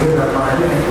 దగ్గర రమ్మని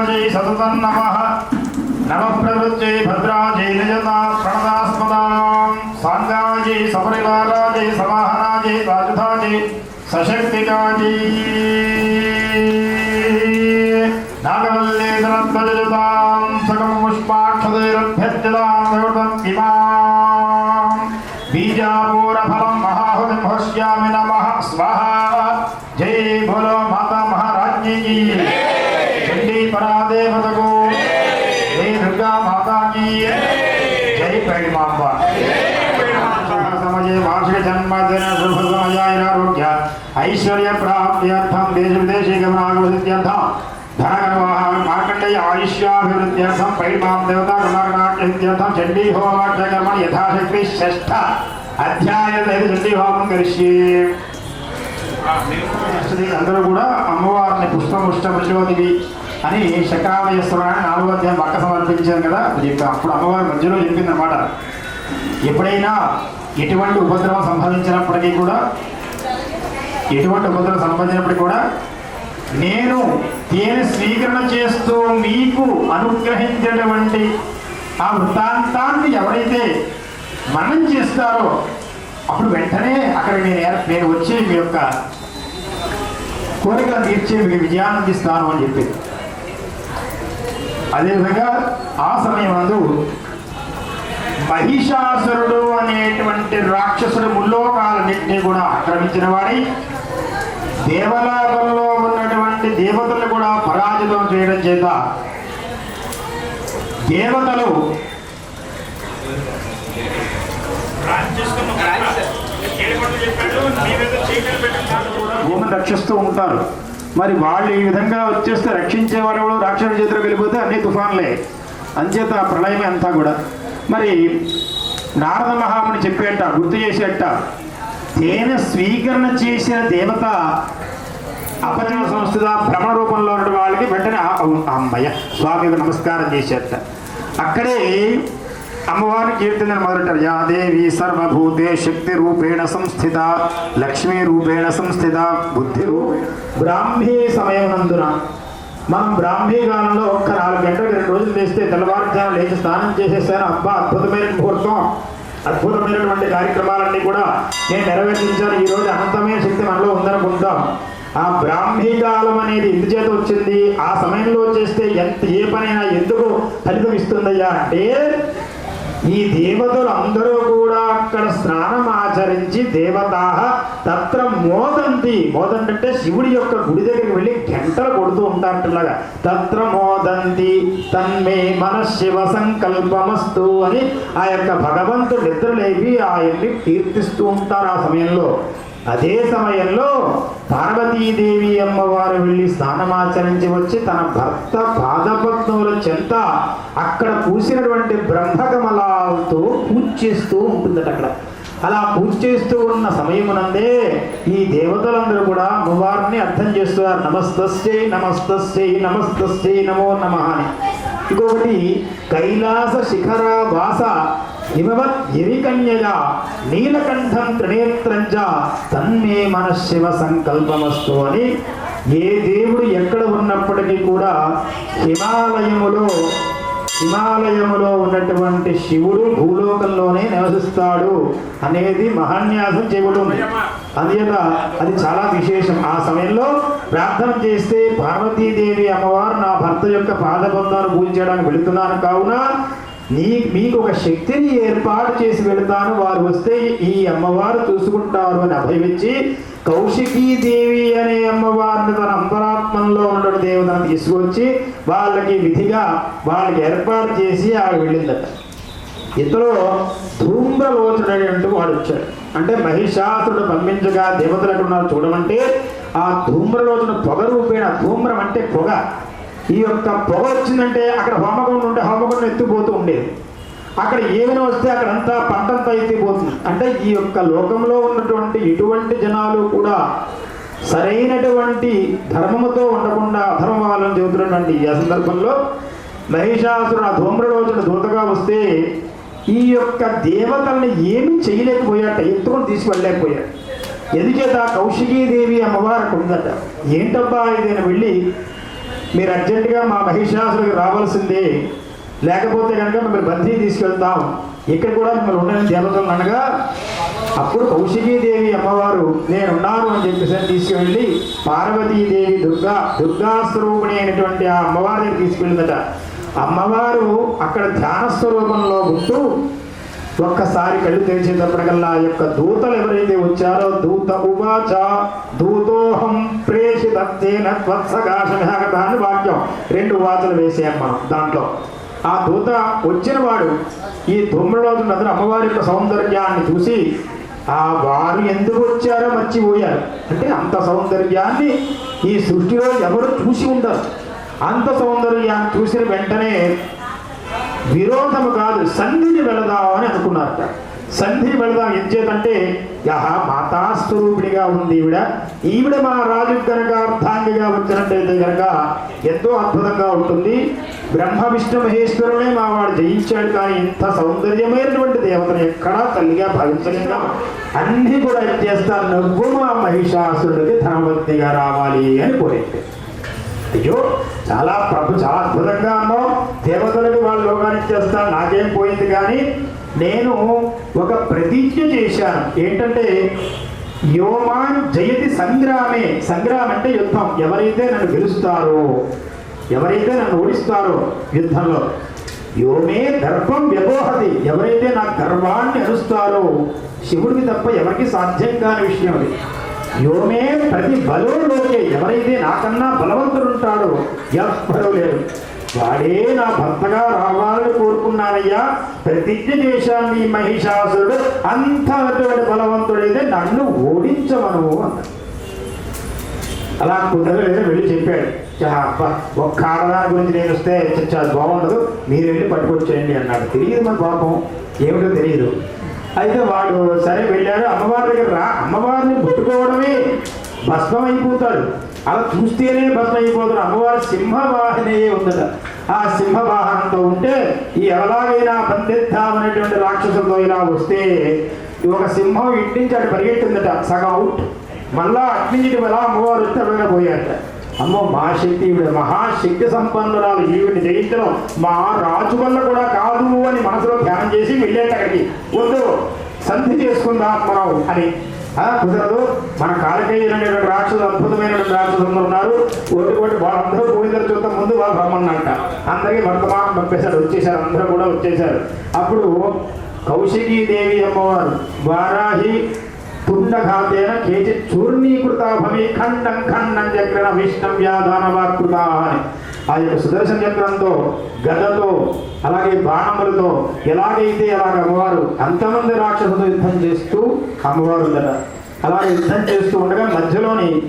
శివా జై సతతం నమ నమ ప్రవృత్తే భద్రా జై నిజతా ప్రణదాస్పదాం సాంగా జై సపరివారా జై సమాహనా జై రాజుధా జై సశక్తికా జై నాగవల్లేదనద్వజతాం సగం పుష్పాక్షదైరభ్యర్థితాం సమయే వార్షిక జన్మదిన ఐశ్వర్య ప్రాప్త్యర్థం దేశ విదేశీ గమనాగమసిద్ధ్యర్థం ధనగర్వాహ మార్కండేయ ఆయుష్యాభివృద్ధ్యర్థం పైమాం దేవత గుణాగణాఖ్యర్థం చండీ హోమాఖ్య కర్మణి యథాశక్తి షష్ఠ అధ్యాయ చండీ హోమం కరిష్యే అందరూ కూడా అమ్మవారిని పుష్పం పుష్ట అని శకాలయ స్వరాన్ని నాలుగో అధ్యాయం పక్క సమర్పించాను కదా. అది అప్పుడు అమ్మవారి మధ్యలో చెప్పింది ఎప్పుడైనా ఎటువంటి ఉపద్రవం సంభవించినప్పటికీ కూడా ఎటువంటి ఉపద్రవం సంభవించినప్పటికీ కూడా నేను తేనె స్వీకరణ చేస్తూ మీకు అనుగ్రహించినటువంటి ఆ వృత్తాంతాన్ని ఎవరైతే మనం చేస్తారో అప్పుడు వెంటనే అక్కడ నేను నేను వచ్చి మీ యొక్క కోరికలు తీర్చి మీకు విజయాన్ని స్థానం అని చెప్పి అదేవిధంగా ఆ సమయం అందు మహిషాసురుడు అనేటువంటి రాక్షసుడు ముల్లోకాలన్నింటినీ కూడా ఆక్రమించిన వాడి దేవలోకంలో ఉన్నటువంటి దేవతలు కూడా పరాజితం చేయడం చేత దేవతలు భూమిని రక్షిస్తూ ఉంటారు. మరి వాళ్ళు ఈ విధంగా వచ్చేస్తే రక్షించే వాళ్ళు రాక్షసుల చేతిలో వెళ్ళిపోతే అన్ని తుఫాన్లే. అంచేత ప్రళయమే అంతా కూడా. మరి నారద మహాముని చెప్పేట గుర్తు చేసేట తేనె స్వీకరణ చేసిన దేవత అపచన సంస్థ భ్రమణ రూపంలో ఉన్న వాళ్ళకి వెంటనే అమ్మయ్య స్వామికి నమస్కారం చేసేట. అక్కడే అమ్మవారిని కీర్తన మొదలెట్టారు యా దేవి సర్వభూతే శక్తి రూపేణ సంస్థిత లక్ష్మీ రూపేణ సంస్థిత బుద్ధి రూపేణ బ్రాహ్మీ సమయమునందున మనం బ్రాహ్మీ కాలంలో ఒక్క నాలుగు గంటలకు రెండు రోజులు లేస్తే తెల్లవారుజాము లేచి స్నానం చేసేసాను. అబ్బా అద్భుతమైన ముహూర్తం. అద్భుతమైనటువంటి కార్యక్రమాలన్నీ కూడా నేను నెరవేర్చించాను. ఈ రోజు అనంతమైన శక్తి మనలో ఉందనుకుంటాం. ఆ బ్రాహ్మీ కాలం అనేది ఎందుచేత వచ్చింది? ఆ సమయంలో చేస్తే ఎంత ఏ పనైనా ఎందుకు ఫలితం ఇస్తుందయ్యా అంటే ఈ దేవతలు అందరూ కూడా అక్కడ స్నానం ఆచరించి దేవతా తత్ర మోదంతి. మోదంటే అంటే శివుడి యొక్క గుడి దగ్గరికి వెళ్ళి గంటలు కొడుతూ ఉంటారంటలాగా. తత్ర మోదంతి తన్మే మన శివ సంకల్పమస్తు అని ఆ యొక్క భగవంతుడు నిద్రలేపి ఆయన్ని కీర్తిస్తూ ఉంటారు ఆ సమయంలో. అదే సమయంలో పార్వతీదేవి అమ్మవారు వెళ్ళి స్నానమాచరించి వచ్చి తన భర్త పాదపద్మముల చెంత అక్కడ పూసినటువంటి బ్రహ్మకమలాలతో పూజ చేస్తూ ఉంటుందట అక్కడ. అలా పూజ చేస్తూ ఉన్న సమయమునందే ఈ దేవతలందరూ కూడా అమ్మవారిని అర్థం చేస్తున్నారు. నమస్తస్యై నమస్తస్యై నమస్తస్యై నమో నమ అని. ఇంకొకటి కైలాస శిఖర వాస హిమవత్ నీలకంఠం త్రినేత్రంచ తన్మే మన శివ సంకల్పమస్తు అని ఏ దేవుడు ఎక్కడ ఉన్నప్పటికీ కూడా హిమాలయములో హిమాలయములో ఉన్నటువంటి శివుడు భూలోకంలోనే నివసిస్తాడు అనేది మహాన్యాసం చెబుతుంది. అందుచేత అది చాలా విశేషం. ఆ సమయంలో ప్రార్థన చేస్తే పార్వతీదేవి అమ్మవారు నా భర్త యొక్క పాదబంధాన్ని పూజించడానికి వెళుతున్నాను కావున నీ మీకు ఒక శక్తిని ఏర్పాటు చేసి వెళతాను. వారు వస్తే ఈ అమ్మవారు చూసుకుంటారు అని అభయమిచ్చి కౌశికీదేవి అనే అమ్మవారిని తన అంతరాత్మంలో ఉన్న దేవతను తీసుకొచ్చి వాళ్ళకి విధిగా వాళ్ళకి ఏర్పాటు చేసి ఆవిడ వెళ్ళిందట. ఇంతలో ధూమ్రలోచనుడు అంటూ వాడు వచ్చాడు. అంటే మహిషాసుడు పంపించగా దేవతలు ఉన్నారు చూడమంటే ఆ ధూమ్రలోచన పొగ రూపేణ ధూమ్రం అంటే పొగ. ఈ యొక్క పొగ వచ్చిందంటే అక్కడ హోమగుండం ఉంటే హోమగుండం ఎత్తిపోతూ ఉండేది. అక్కడ ఏమైనా వస్తే అక్కడంతా పంటంతా ఎత్తిపోతుంది. అంటే ఈ యొక్క లోకంలో ఉన్నటువంటి ఎటువంటి జనాలు కూడా సరైనటువంటి ధర్మముతో ఉండకుండా అధర్మ చెబుతున్నటువంటి ఈ సందర్భంలో మహిషాసురుడు ఆ ధూమ్రలోచన దూతగా వస్తే ఈ యొక్క దేవతల్ని ఏమీ చేయలేకపోయాట ఎత్తుకొని తీసుకెళ్ళలేకపోయాడు. ఎందుచేత కౌశికీదేవి అమ్మవారికి ఉందట. ఏంటబ్బా ఇదైనా వెళ్ళి మీరు అర్జెంటుగా మా మహిషాసులకు రావాల్సిందే. లేకపోతే కనుక మిమ్మల్ని బందీ తీసుకెళ్తాం. ఇక్కడ కూడా మిమ్మల్ని ఉండని దేవతలు అనగా అప్పుడు కౌశికీదేవి అమ్మవారు నేనున్నాను అని చెప్పేసి తీసుకువెళ్ళి పార్వతీదేవి దుర్గా దుర్గాస్వరూపిణి అయినటువంటి ఆ అమ్మవారిని తీసుకెళ్ళిందట. అమ్మవారు అక్కడ ధ్యాన స్వరూపంలో ఉంటూ ఒక్కసారి కళ్ళు తెరిచేటప్పటికల్లా ఆ యొక్క దూతలు ఎవరైతే వచ్చారో దూత ఉవాచ దూతోహం ప్రేష తత్తేన త్వత్సకాశమిహాగతాన్ని వాక్యం రెండు వాచలు వేసాం మనం దాంట్లో. ఆ దూత వచ్చిన వాడు ఈ ధూమ్రలోజు అతను అమ్మవారి యొక్క సౌందర్యాన్ని చూసి ఆ వారు ఎందుకు వచ్చారో మర్చిపోయారు. అంటే అంత సౌందర్యాన్ని ఈ సృష్టిలో ఎవరు చూసి ఉండరు. అంత సౌందర్యాన్ని చూసిన వెంటనే విరోధము కాదు సంధిని వెళదాం అని అనుకున్నారట. సంధిని వెళదాం ఎంచేతంటే యహ మాతాస్వరూపిణిగా ఉంది ఈవిడ. ఈవిడ మా రాజు కనుక అర్థాంగిగా వచ్చినట్టయితే కనుక ఎంతో అద్భుతంగా ఉంటుంది. బ్రహ్మ విష్ణు మహేశ్వరునే మా వాడు జయించాడు కానీ ఇంత సౌందర్యమైనటువంటి దేవతను ఎక్కడా తల్లిగా భావించలేక అన్ని కూడా చేస్తా నవ్వు మా మహిషాసురుడికి ధనవంతిగా రావాలి అని కోరింది. అయ్యో చాలా ప్రభు చాలా అద్భుతంగా అన్నావు. దేవతలకు వాళ్ళు లోకానికి చేస్తా నాకేం పోయింది కానీ నేను ఒక ప్రతిజ్ఞ చేశాను ఏంటంటే యోమాన్ జయతి సంగ్రామే. సంగ్రామం అంటే యుద్ధం. ఎవరైతే నన్ను గెలుస్తారో ఎవరైతే నన్ను ఓడిస్తారో యుద్ధంలో యోమే గర్భం వ్యబోహతి. ఎవరైతే నా గర్వాన్ని అరుస్తారో శివుడికి తప్ప ఎవరికి సాధ్యం కాని విషయం అది. యోమే ప్రతి బలోలోకే. ఎవరైతే నాకన్నా బలవంతుడు ఉంటాడో ఎవరు లేరు. వాడే నా భర్తగా రావాలని కోరుకున్నానయ్యా. ప్రతిజ్ఞ చేశాను ఈ మహిషాసురుడు. అంతటువంటి బలవంతుడైతే నన్ను ఓడించమను అన్నాడు అలా కుదరలేదు వెళ్ళి చెప్పాడు. అబ్బా, ఒక్క ఆడదాని గురించి నేను వస్తే చచ్చా అది బాగుండదు. మీరు వెళ్ళి పట్టుకొచ్చేయండి అన్నాడు. తెలియదు మన పాపం. ఏమిటో తెలియదు. అయితే వాడు సరే వెళ్ళాడు. అమ్మవారి దగ్గర రా. అమ్మవారిని ముట్టుకోవడమే భస్మం అయిపోతాడు అలా చూస్తేనే భస్మం అయిపోతున్న అమ్మవారి సింహవాహిని ఉందట. ఆ సింహవాహనంతో ఉంటే ఈ ఎలాగైనా బంధిద్దామనేటువంటి రాక్షసులతో ఇలా వస్తే ఒక సింహం ఇంటి నుంచి అటు పరిగెట్టిందట సగం అవుట్ మళ్ళా అట్నుంచి ఇటు అమ్మవారు ఉత్తరంగా పోయారట. అమ్మో మా శక్తి ఈవిడ మహాశక్తి సంపన్నురాలు ఈవిడిని జయించడం మా రాజు వల్ల కూడా కాదు అని మనసులో ధ్యానం చేసి వెళ్ళేట అక్కడికి. వద్దు సంధి చేసుకుందాం మనం అని. కుదరదు. మన కాలికేయులనేటువంటి రాక్షసులు అద్భుతమైన రాక్షసులు అందరూ ఉన్నారు. ఒకటి ఒకటి వాళ్ళందరూ పోయిన చూద్దాం ముందు వాళ్ళు రమ్మన్నంట అందరికీ వర్తమానం పంపేశారు వచ్చేసారు అందరూ కూడా వచ్చేసారు అప్పుడు కౌశికీ దేవి అమ్మవారు వారాహి తుండఘాతేన కేచిత్ చూర్ణీకృత భవి ఖండం ఖండం చక్రణ విష్ణం వ్యాధానవాకృత అని. ఆ యొక్క సుదర్శన చక్రంతో గదతో అలాగే బాణములతో ఎలాగైతే అలాగ అమ్మవారు అంతమంది రాక్షసులతో యుద్ధం చేస్తూ అమ్మవారు ఉందట. అలాగే యుద్ధం చేస్తూ ఉండగా మధ్యలోని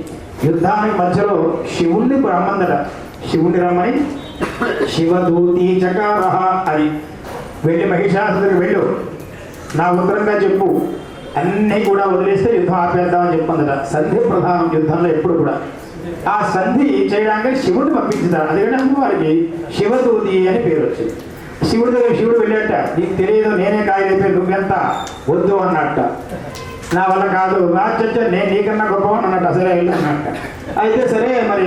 యుద్ధానికి మధ్యలో శివుణ్ణి రమ్మందట. శివుణ్ణి రమ్మని శివదూతి చకారహ అని. వెళ్ళి మహిషాసుడికి వెళ్ళు. నా ఉత్తరంగా చెప్పు. అన్నీ కూడా వదిలేస్తే యుద్ధం ఆపేద్దామని చెప్పిందట. సంధి ప్రధానం యుద్ధంలో ఎప్పుడు కూడా. ఆ సంధి చేయడానికి శివుడిని పంపించుతాడు అదేవిధంగా అమ్మవారికి శివదూతి అని పేరు వచ్చింది. శివుడి దగ్గర శివుడు వెళ్ళాట నీకు తెలియదు నేనే కాయలైపోయి నువ్వెంత వద్దు అన్నట్ట నా వల్ల కాదు. నా చచ్చ నేను నీకన్నా గొప్పవాడు అన్నట్టు అసలే వెళ్ళన్నట్ట అయితే సరే మరి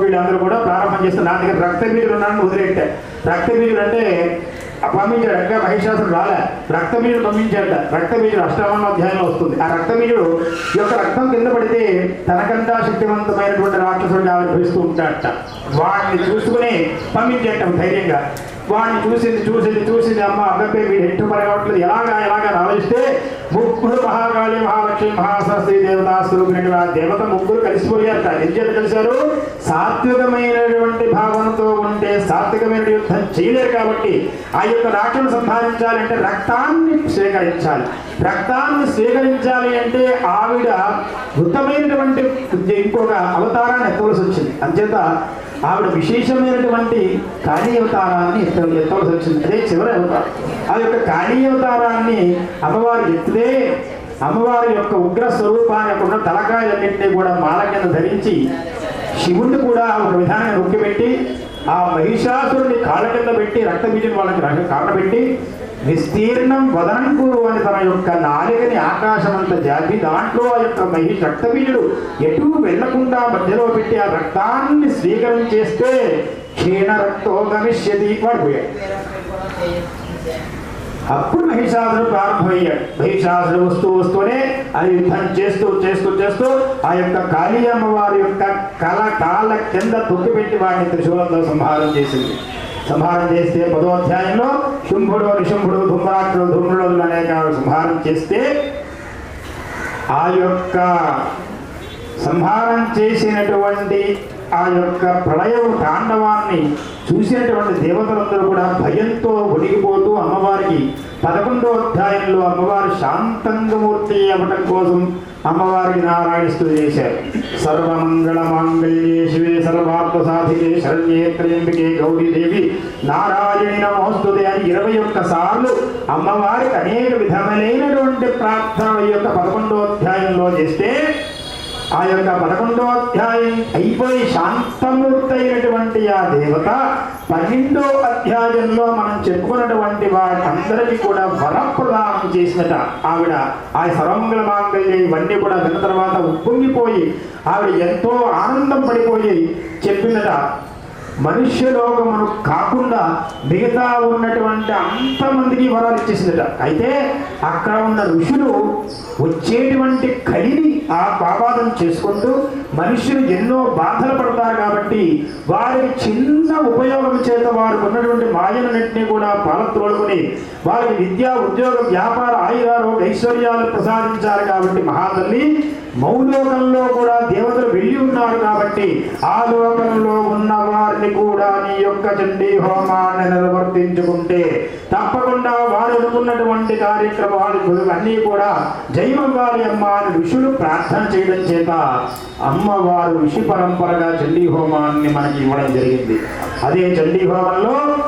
వీళ్ళందరూ కూడా ప్రారంభం చేస్తే నా దగ్గర రక్త బీజులు ఉన్నాను వదిలేట్టే రక్త బీజులు అంటే పంపించాడు ఇంకా మహిషాసుడు రాలే. రక్తబీజుడు పంపించాట రక్తబీజుడు అష్టావణ అధ్యాయంలో వస్తుంది. ఆ రక్తబీజుడు ఈ యొక్క రక్తం కింద పడితే తనకంతా శక్తివంతమైనటువంటి రాక్షసుడు ఆవిర్భవిస్తూ ఉంటాడట. వాడిని చూసుకుని పంపించేటం ధైర్యంగా. వాడిని చూసింది చూసింది చూసింది. అమ్మ అబ్బాయి వీడు ఎట్టు పడగట్లేదు ఎలాగా ఎలాగా అని ఆలోచిస్తే ముగ్గురు మహాకాళి మహాలక్ష్మి మహాసరస్వతి దేవతా ఆ దేవత ముగ్గురు కలిసిపోయారు. ఎందుచేత కలిశారు? సాత్వికమైనటువంటి భావనతో ఉంటే సాత్వికమైన యుద్ధం చేయలేరు కాబట్టి ఆ యొక్క రాక్షను సంపాదించాలంటే రక్తాన్ని స్వీకరించాలి. రక్తాన్ని స్వీకరించాలి అంటే ఆవిడ వృత్తమైనటువంటి ఇంకొక అవతారాన్ని ఎత్తవలసి వచ్చింది. అంచేత ఆవిడ విశేషమైనటువంటి కాళీ అవతారాన్ని ఎత్తవలసి వచ్చింది అదే చివరి అవతారం. ఆ యొక్క కాళీ అవతారాన్ని అమ్మవారు ఎత్తితే అమ్మవారి యొక్క ఉగ్ర స్వరూపాన్ని ఉన్న తలకాయలన్నింటినీ కూడా మాల కింద ధరించి శివుణ్ణి కూడా ఒక విధానంగా నొక్కిపెట్టి ఆ మహిషాసురుని కాళ్ళ కింద పెట్టి రక్తబీజం వాళ్ళకి రక- కాళ్ళబెట్టి విస్తీర్ణం వదనం అని తన యొక్క నాలికని ఆకాశం అంత జాపి దాంట్లో ఆ యొక్క మహి రక్తబీజుడు ఎటు వెళ్ళకుండా మధ్యలో పెట్టి ఆ రక్తాన్ని స్వీకరించేస్తే క్షీణ రక్తో గమిష్యతి వాడు అప్పుడు మహిషాసుడు ప్రారంభమయ్యాడు. మహిషాసుడు వస్తూ వస్తూనే అది యుద్ధం చేస్తూ చేస్తూ చేస్తూ ఆ యొక్క కాళీ అమ్మవారి యొక్క కల కాళ్ళ కింద తొక్కిపెట్టి వాడిని త్రిశూలంతో సంహారం చేసింది. సంహారం చేస్తే పదో అధ్యాయంలో కుంభుడు నిశుంభుడు ధుమ్రాక్షుడు ధుమ్రుడు అనేక సంహారం చేస్తే ఆ యొక్క సంహారం చేసినటువంటి ఆ యొక్క ప్రళయం తాండవాన్ని చూసేటువంటి దేవతలందరూ కూడా భయంతో ఒడిగిపోతూ అమ్మవారికి పదకొండో అధ్యాయంలో అమ్మవారి శాంతంగమూర్తి అవ్వటం కోసం అమ్మవారికి నారాయణ స్తుతి చేశారు. సర్వమంగళ మాంగళ్యే శివే సర్వార్థ సాధికే శరణ్యే త్రయంబికే గౌరీదేవి నారాయణి నమోస్తుతే అని ఇరవై ఒక్క సార్లు అమ్మవారికి అనేక విధములైనటువంటి ప్రార్థన యొక్క పదకొండో అధ్యాయంలో చేస్తే ఆ యొక్క పదకొండో అధ్యాయం అయిపోయి శాంతమూర్తి అయినటువంటి ఆ దేవత పన్నెండో అధ్యాయంలో మనం చెప్పుకున్నటువంటి వారందరికీ కూడా వరప్రదానం చేసినట. ఆవిడ ఆ సర్వమంగళ మాంగళ్య ఇవన్నీ కూడా విన్న తర్వాత ఉప్పొంగిపోయి ఆవిడ ఎంతో ఆనందం పడిపోయి చెప్పినట మనుష్య లోకమును కాకుండా మిగతా ఉన్నటువంటి అంతమందికి వరాలు ఇచ్చేసిందట. అయితే అక్కడ ఉన్న ఋషులు వచ్చేటువంటి కలిని ఆ పాపాదం చేసుకుంటూ మనుషులు ఎన్నో బాధలు పడతారు కాబట్టి వారికి చిన్న ఉపయోగం చేత వారు ఉన్నటువంటి మాయలన్నింటినీ కూడా పాలత్రోలుకొని వారికి విద్యా ఉద్యోగం వ్యాపార ఆయుధాలు ఐశ్వర్యాలు ప్రసాదించారు కాబట్టి మహాతల్లి మౌలోకంలో కూడా దేవతలు వెళ్ళి ఉన్నారు కాబట్టి ఆ లోకంలో ఉన్న వారిని కూడా నీ యొక్క చండీ హోమాన్ని నిర్వర్తించుకుంటే తప్పకుండా వారు అనుకున్నటువంటి కార్యక్రమాలు అన్నీ కూడా జయమవ్వాలి అమ్మ అని ఋషులు ప్రార్థన చేయడం చేత అమ్మవారు ఋషి పరంపరగా చండీ హోమాన్ని మనకి ఇవ్వడం జరిగింది. అదే చండీ హోమంలో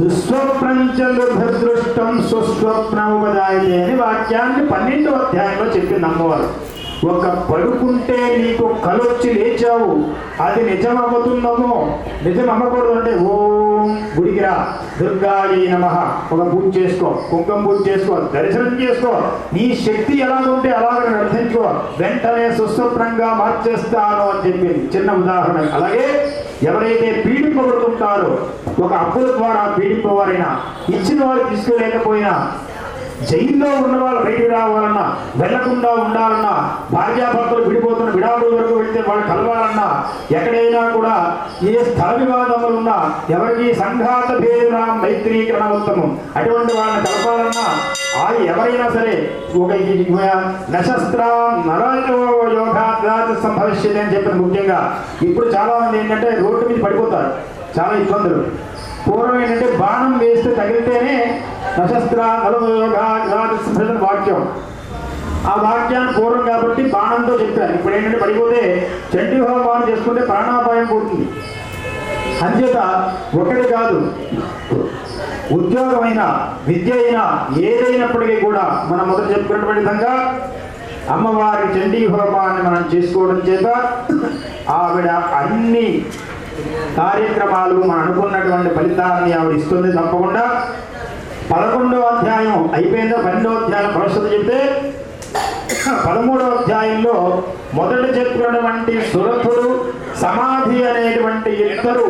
దుస్వప్నంచదృష్టం సుస్వప్నముపదాయతే అని వాక్యాన్ని పన్నెండో అధ్యాయంలో చెప్పింది అమ్మవారు. ఒక పడుకుంటే నీకు కలొచ్చి లేచావు. అది నిజం అవ్వతుందేమో నిజం అమ్మకూడదు అంటే ఓం గుడికిరా దుర్గాయి నమ. ఒక పూజ చేసుకో. కుంకుమ పూజ చేసుకో. దర్శనం చేసుకో. నీ శక్తి ఎలా ఉంటే అలాగే అర్థించుకో వెంటనే సుస్వప్నంగా మార్చేస్తాను అని చెప్పింది చిన్న ఉదాహరణ. అలాగే ఎవరైతే పీడింపబడుతుంటారో ఒక అప్పుల ద్వారా పీడింపవారైనా ఇచ్చిన వారు తీసుకోలేకపోయినా జైల్లో ఉన్న వాళ్ళు బయటికి రావాలన్నా వెళ్ళకుండా ఉండాలన్నా భార్యాభర్తలు విడిపోతున్న విడాకుల వరకు వెళ్తే వాళ్ళు కలవాలన్నా ఎక్కడైనా కూడా ఏ స్థల వివాదములున్నా ఎవరికి సంఘాత భేదన మైత్రీకరణ ఉత్తమం అటువంటి వాళ్ళని కలపాలన్నా ఆ ఎవరైనా సరే ఒక నశస్త్ర నరయోగాత్ సంభవిష్యది అని చెప్పిన ముఖ్యంగా ఇప్పుడు చాలా మంది ఏంటంటే రోడ్డు మీద పడిపోతారు. చాలా ఇబ్బందులు. పూర్వం ఏంటంటే బాణం వేస్తే తగిలితేనే నశస్త్ర నలభై వాక్యం ఆ వాక్యాన్ని పూర్వం కాబట్టి బాణంతో చెప్పారు. ఇప్పుడు ఏంటంటే పడిపోతే చంటి హోమాన్ని చేసుకుంటే ప్రాణాపాయం పోతుంది. అంచేత ఒకటి కాదు ఉద్యోగమైన విద్య అయినా ఏదైనప్పటికీ కూడా మనం మొదట చెప్పుకున్నటువంటి విధంగా అమ్మవారి చండీ హోమాన్ని మనం చేసుకోవడం చేత ఆవిడ అన్ని కార్యక్రమాలు మనం అనుకున్నటువంటి ఫలితాన్ని ఆవిడ ఇస్తుంది తప్పకుండా. పదకొండవ అధ్యాయం అయిపోయిందా? పన్నెండవ అధ్యాయం భవిష్యత్తు చెప్తే పదమూడవ అధ్యాయంలో మొదట చెప్పినటువంటి సురథుడు సమాధి అనేటువంటి ఇద్దరు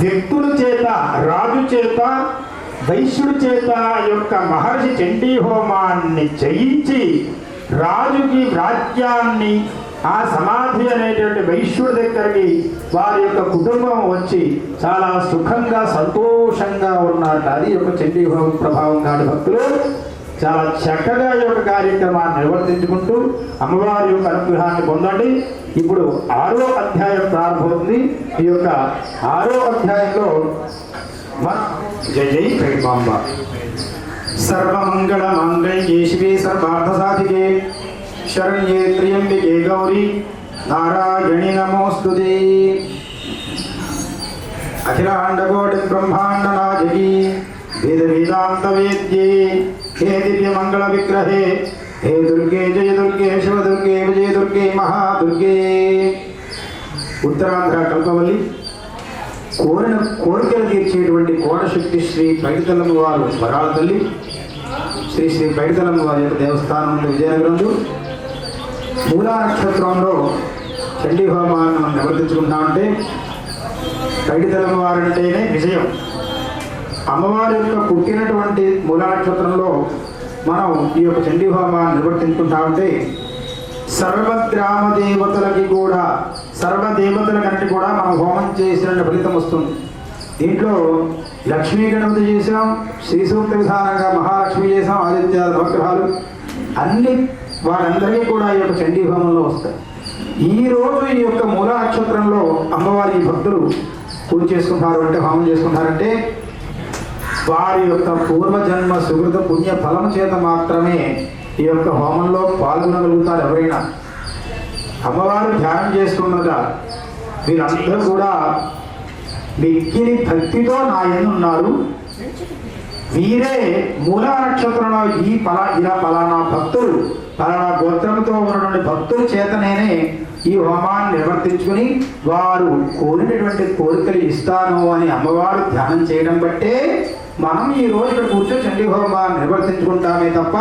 వ్యక్తుల చేత రాజు చేత వైశ్యుడి చేత యొక్క మహర్షి చండీ హోమాన్ని చేయించి రాజుకి రాజ్యాన్ని ఆ సమాధి అనేటువంటి వైశ్యుడి దగ్గరికి వారి యొక్క కుటుంబం వచ్చి చాలా సుఖంగా సంతోషంగా ఉన్నారు అది యొక్క చండీ ప్రభావం కాని భక్తులు చాలా చక్కగా ఈ యొక్క కార్యక్రమాన్ని నిర్వర్తించుకుంటూ అమ్మవారి యొక్క అనుగ్రహాన్ని పొందండి. ఇప్పుడు ఆరో అధ్యాయం ప్రారంభమవుతుంది. ఈ యొక్క ఆరో అధ్యాయంలో జయ జై ప్రేమాంబ సర్వమంగళ మంగళ శివే సర్వార్థ సాధికే శరణ్యే త్రియంబికే గౌరీ నారాయణి నమోస్తుతే అఖిలాండకోటి బ్రహ్మాండ నాయకి వేద వేదాంత వేద్యే హే దివ్య మంగళ విగ్రహే హే దుర్గే జయ దుర్గే శివ దుర్గే విజయ దుర్గే మహాదుర్గే ఉత్తరాంధ్ర కల్పవల్లి కోరిన కోరికలు తీర్చేటువంటి కోటశక్తి శ్రీ పైడితలమ్మ వారు వరాల తల్లి. శ్రీ శ్రీ పైడితలమ్మ వారి యొక్క దేవస్థానం ఉంది విజయనగరంలో మూలా నక్షత్రంలో చండీ హోమాన్ని మనం నివర్తించుకుంటామంటే పైడితల్లమ్మ వారంటేనే విజయం. అమ్మవారి యొక్క పుట్టినటువంటి మూలా నక్షత్రంలో మనం ఈ యొక్క చండీ హోమాన్ని సర్వ సర్వగ్రామ దేవతలకి కూడా సర్వ దేవతలకన్నిటి కూడా మనం హోమం చేసిన ఫలితం వస్తుంది. దీంట్లో లక్ష్మీ గణపతి చేసాం శ్రీ సూక్త విధానంగా మహాలక్ష్మి చేసాం ఆదిత్య నవగ్రహాలు అన్ని వారందరికీ కూడా ఈ యొక్క చండీ వస్తాయి ఈ రోజు ఈ యొక్క మూల నక్షత్రంలో అమ్మవారి భక్తులు పూజ చేసుకుంటారు అంటే హోమం చేసుకుంటారంటే వారి యొక్క పూర్వజన్మ సుకృత పుణ్య ఫలం చేత మాత్రమే ఈ యొక్క హోమంలో పాల్గొనగలుగుతారు ఎవరైనా. అమ్మవారు ధ్యానం చేసుకున్నగా వీరందరూ కూడా మిక్కిలి భక్తితో నా ఉన్నారు. వీరే మూల నక్షత్రంలో ఈ ఫలా ఇలా ఫలానా భక్తులు అలా గోత్రంతో ఉన్నటువంటి భక్తుల చేతనేనే ఈ హోమాన్ని నిర్వర్తించుకుని వారు కోరినటువంటి కోరికలు ఇస్తాను అని అమ్మవారు ధ్యానం చేయడం బట్టే మనం ఈ రోజు ఇక్కడ కూర్చొని చండీ హోమాన్ని నిర్వర్తించుకుంటామే తప్ప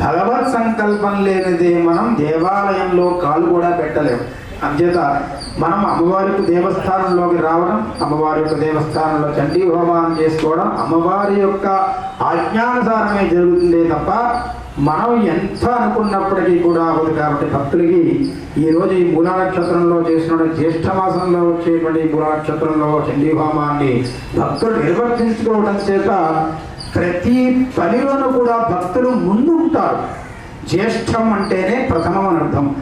భగవత్ సంకల్పం లేనిదే మనం దేవాలయంలో కాలు కూడా పెట్టలేము అంచేత మనం అమ్మవారికి దేవస్థానంలోకి రావడం అమ్మవారి యొక్క దేవస్థానంలో చండీ హోమాన్ని చేసుకోవడం అమ్మవారి యొక్క ఆజ్ఞానుసారమే జరుగుతుందే తప్ప మనం ఎంత అనుకున్నప్పటికీ కూడా అవ్వదు కాబట్టి భక్తులకి ఈ రోజు ఈ మూలా నక్షత్రంలో చేసినటువంటి జ్యేష్ఠ మాసంలో వచ్చేటువంటి ఈ మూలా నక్షత్రంలో భక్తులు నిర్వర్తించుకోవడం చేత ప్రతి పనిలోనూ కూడా భక్తులు ముందు ఉంటారు జ్యేష్ఠం అంటేనే ప్రథమం అని అర్థం.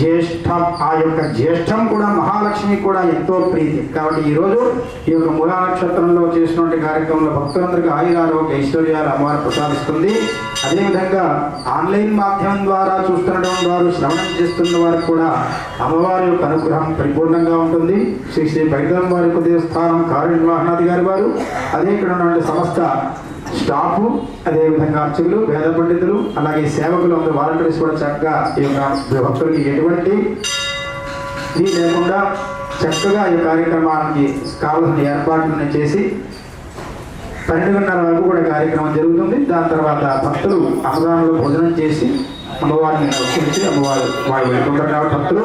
జ్యేష్ఠం ఆ యొక్క జ్యేష్ఠం కూడా మహాలక్ష్మి కూడా ఎంతో ప్రీతి. కాబట్టి ఈరోజు ఈ యొక్క మూలా నక్షత్రంలో చేసినటువంటి కార్యక్రమంలో భక్తులందరికీ ఆయురారోగ్య ఐశ్వర్యాలు అమ్మవారు ప్రసాదిస్తుంది అదేవిధంగా ఆన్లైన్ మాధ్యమం ద్వారా చూస్తున్నటువంటి వారు శ్రవణం చేస్తున్న వారికి కూడా అమ్మవారి యొక్క అనుగ్రహం పరిపూర్ణంగా ఉంటుంది. శ్రీ శ్రీ పైదం వారి యొక్క దేవస్థానం కార్యనిర్వహణాధికారి వారు. అదే ఇక్కడ ఉన్నటువంటి సంస్థ స్టాఫ్ అదేవిధంగా అర్చకులు వేద పండితులు అలాగే సేవకులు అందరూ వాలంటీర్స్ కూడా చక్కగా ఈ యొక్క భక్తులకి ఎటువంటి ఇది లేకుండా చక్కగా ఈ కార్యక్రమానికి కావలసిన ఏర్పాట్లను చేసి పన్నెండున్నర వరకు కూడా కార్యక్రమం జరుగుతుంది. దాని తర్వాత భక్తులు అన్నదానంలో భోజనం చేసి అమ్మవారిని దర్శించి అమ్మవారు వారు వెళ్తుంటారు భక్తులు.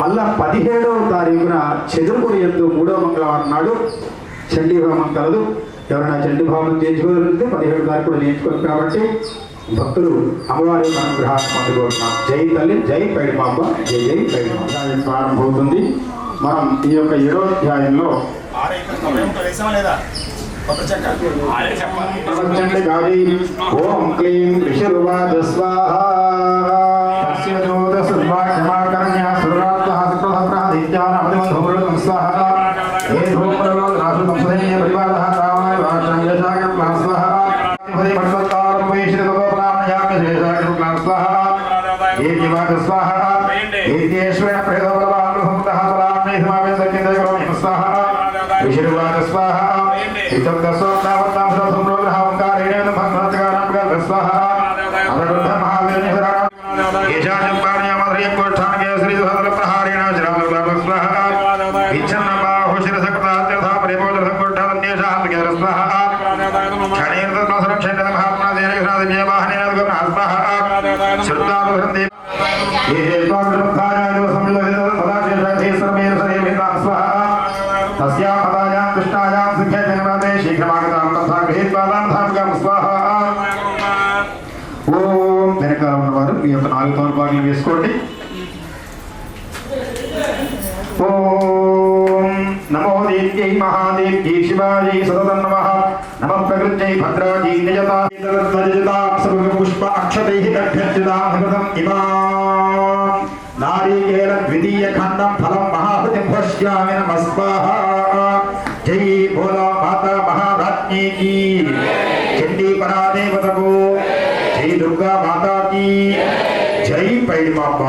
మళ్ళా పదిహేడవ తారీఖున చెదురుకుడి ఎందు మూడవ మంగళవారం నాడు చండీ హోమం కలదు ఎవరైనా చండీ హోమం చేయించుకోగలిగితే పదిహేడు తారీఖు కూడా చేయించుకోరు కాబట్టి భక్తులు అమ్మవారి అనుగ్రహాన్ని పొందుకుంటున్నాం జై తల్లి జై పైడిమాంబ జై జై పైడిమాంబ అధ్యాయం ప్రారంభమవుతుంది. మనం ఈ యొక్క ఏడో అధ్యాయంలో ప్రపంచండి ఓం క్లీం స్వాహ తస్య స్వాహ. ఏ దేవ్యై మహాదేవ్యై శివాజై సతతం నమః. నమ ప్రకృత్యై భద్రాజీ నిజతా. పుష్ప అక్షతై దభ్యర్చితాం ఇమా. నారీకేల ద్వితీయ ఖండం ఫలం మహాహృతి భక్ష్యామి నమస్వాహ. జై భోలా మాతా మహారాజ్ఞీ కీ. చండీ పరాదేవతకు జై పైడిమాంబ.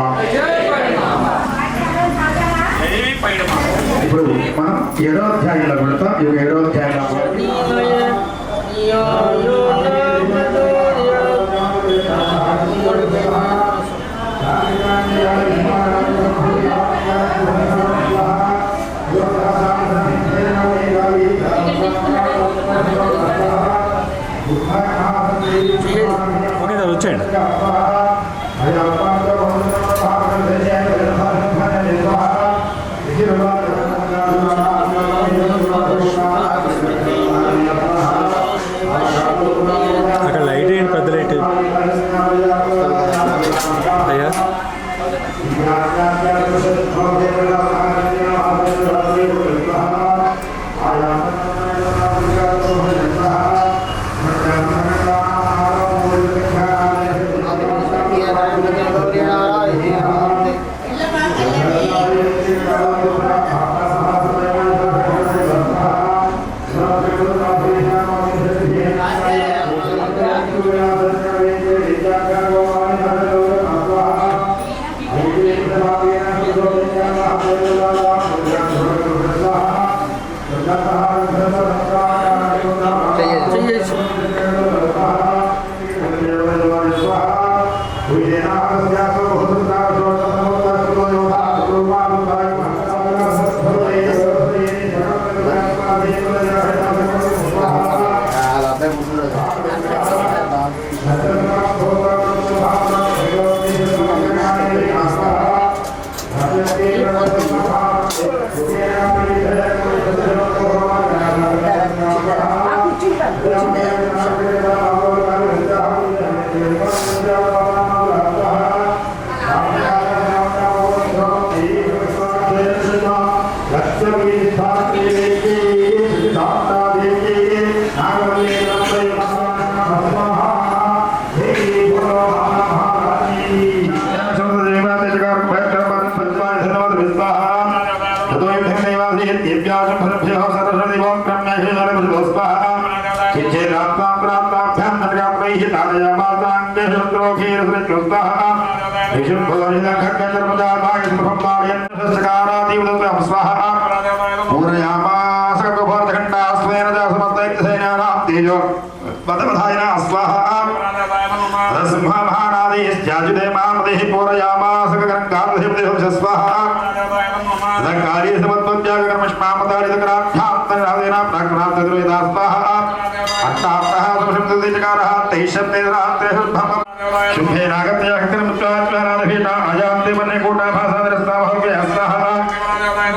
ఇప్పుడు మనం ఏడో అధ్యాయంలో వెళ్తాం ఈ యొక్క ఏడో అధ్యాయంలో ఓకే సార్ వచ్చేయండి.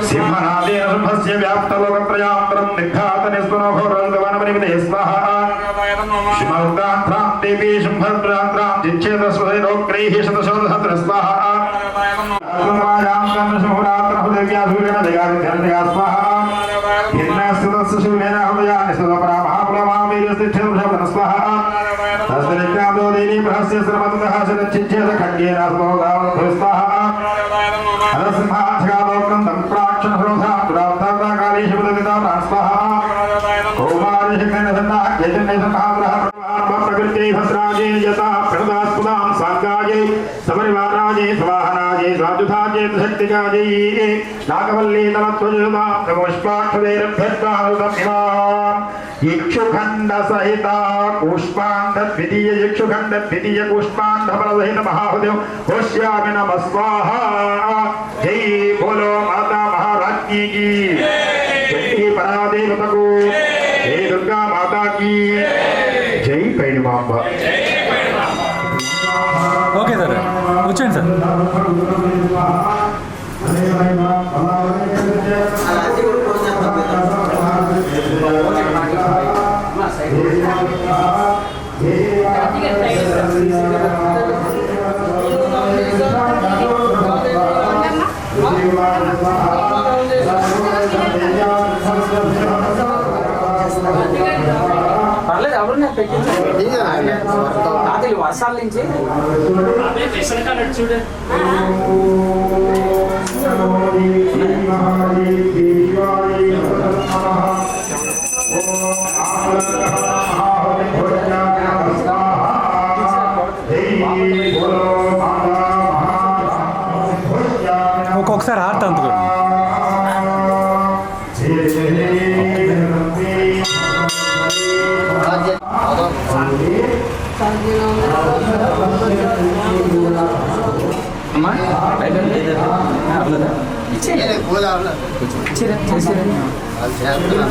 सिंहनादेन शुभस्य व्याप्तलोकत्रयान्तरं निघातनिस्वनभोरङ्गवनमनिमिते स्वाहा। शिमौद्रान्ध्रां देवी शुम्भद्रान्ध्रां जिच्छेदस्वरोग्रैः शतशोधत्र स्वाहा। स्वाहा सर्वतः खड्गेन स्वगा స్వాదుధాజే నాగవల్లీ ఇక్షుఖండ సహిత కూష్మాండ ద్వితీయ ఇక్షుఖండ ద్వితీయ కూష్మాండ ఫల మహాహృదయం హోష్యామి నమ స్వాహ జై బోలో మాతా మహారాజ్ఞీ పర్లేదు వర్షాల నుంచి చూడండి ఇచ్చేరా చేసేరా